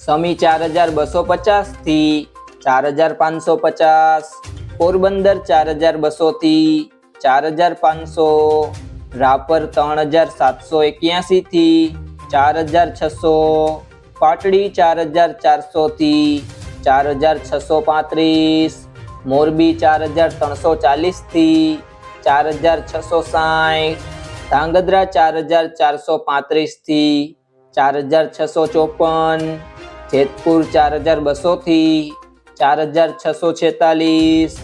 સમી ચાર હજાર બસો પચાસથી ચાર હજાર પાંચસો પચાસ પોરબંદર ચાર હજાર બસોથી ચાર હજાર પાંચસો રાપર ત્રણ હજાર સાતસો એક્યાસીથી ચાર હજાર છસો પાટડી ચાર હજાર ચારસોથી ચાર હજાર છસો પાંત્રીસ મોરબી ચાર હજાર ત્રણસો ચાલીસથી ચાર હજાર છસો સાઠ ધાંગધ્રા ચાર હજાર ચારસો પાંત્રીસથી ચાર હજાર છસો ચોપન જેતપુર ચાર હજાર બસોથી ચાર હજાર છસો છેતાલીસ,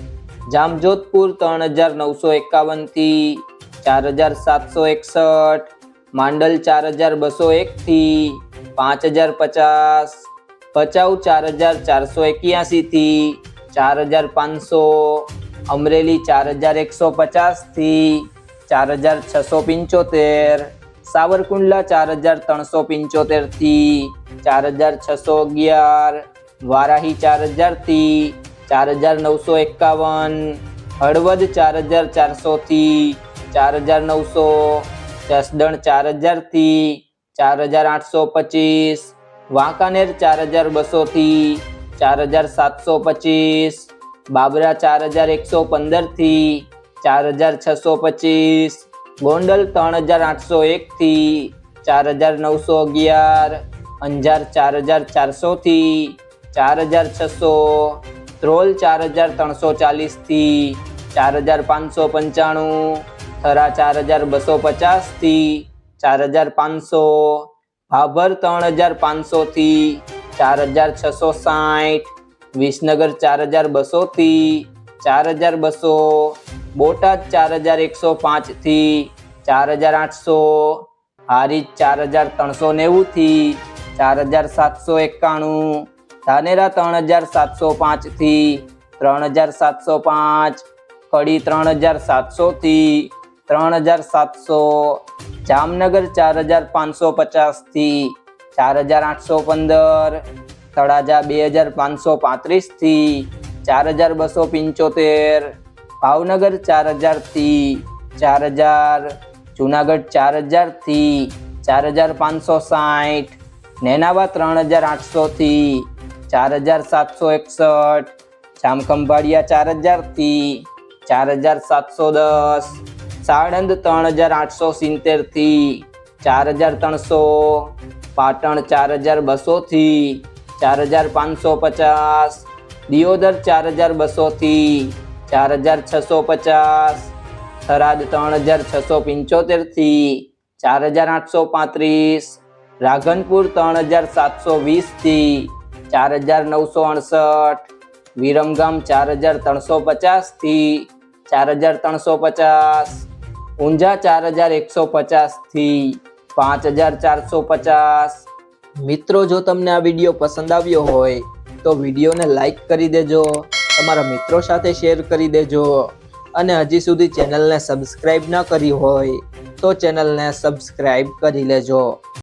જામજોધપુર ત્રણ હજાર નવસો એકાવનથી ચાર હજાર સાતસો એકસઠ, માંડલ ચાર હજાર બસો એકથી પાંચ હજાર પચાસ, ભચાઉ ચાર હજાર ચારસો એક્યાસીથી ચાર હજાર પાંચસો, અમરેલી ચાર હજાર એકસો પચાસથી ચાર હજાર છસો પંચોતેર સાવરકુંડલા ચાર હજાર ત્રણસો પંચોતેરથી ચાર હજાર છસો અગિયાર વારાહી ચાર હજારથી ચાર હજાર નવસો એકાવન હળવદ ચાર હજાર ચારસોથી ચાર હજાર નવસો જસદણ ચાર હજારથી ચાર હજાર આઠસો પચીસ વાંકાનેર ચાર હજાર બસોથી ચાર હજાર સાતસો પચીસ બાબરા ચાર હજાર એકસો પંદરથી ચાર હજાર છસો પચીસ ગોંડલ ત્રણ હજાર આઠસો એકથી ચાર હજાર નવસો અગિયાર અંજાર ચાર હજાર ચારસોથી ચાર હજાર છસો ધ્રોલ ચાર હજાર ત્રણસો ચાલીસથી ચાર હજાર પાંચસો પંચાણું થરા ચાર હજાર બસો પચાસથી ચાર હજાર પાંચસો ભાભર ત્રણ હજાર પાંચસોથી ચાર હજાર છસો સાઠ વિસનગર ચાર હજાર બસોથી ચાર હજાર બસો બોટાદ ચાર હજાર એકસો પાંચથી ચાર હજાર આઠસો હારીજ ચાર હજાર ત્રણસો નેવુંથી ચાર હજાર સાતસો એકાણું ધાનેરા ત્રણ હજાર સાતસો પાંચથી ત્રણ હજાર સાતસો પાંચ કડી ત્રણ હજાર સાતસોથી ત્રણ હજાર સાતસો જામનગર ચાર હજાર પાંચસો પચાસથી ચાર હજાર આઠસો પંદર તળાજા બે હજાર પાંચસો પાંત્રીસથી ચાર હજાર બસો પંચોતેર ભાવનગર ચાર હજારથી ચાર હજાર જુનાગઢ ચાર હજારથી ચાર હજાર પાંચસો સાઠ નેનાવા ત્રણ હજાર આઠસોથી ચાર હજાર સાતસો એકસઠ જામખંભાળિયા ચાર હજારથી ચાર હજાર સાતસો દસ સાણંદ ત્રણ હજાર આઠસો સિત્તેરથી ચાર હજાર ત્રણસો પાટણ ચાર હજાર બસોથી ચાર હજાર પાંચસો પચાસ દિયોદર ચાર હજાર બસોથી ચાર હજાર છસો પચાસ, થરાદ ત્રણ હજાર છસો પંચોતેરથી ચાર હજાર આઠસો પાંત્રીસ, રાધનપુર ત્રણ હજાર સાતસો વીસથી ચાર હજાર નવસો અડસઠ, વિરમગામ ચાર હજાર ત્રણસો પચાસથી ચાર હજાર ત્રણસો પચાસ, ઊંઝા ચાર હજાર એકસો પચાસથી પાંચ હજાર ચારસો પચાસ. મિત્રો, જો તમને આ વીડિયો પસંદ આવ્યો હોય, તો વિડીયોને લાઈક કરી દેજો. તમારા મિત્રો સાથે શેર કરી દેજો. અને હજી સુધી ચેનલને સબસ્ક્રાઈબ ન કરી હોય તો ચેનલને સબસ્ક્રાઈબ કરી લેજો.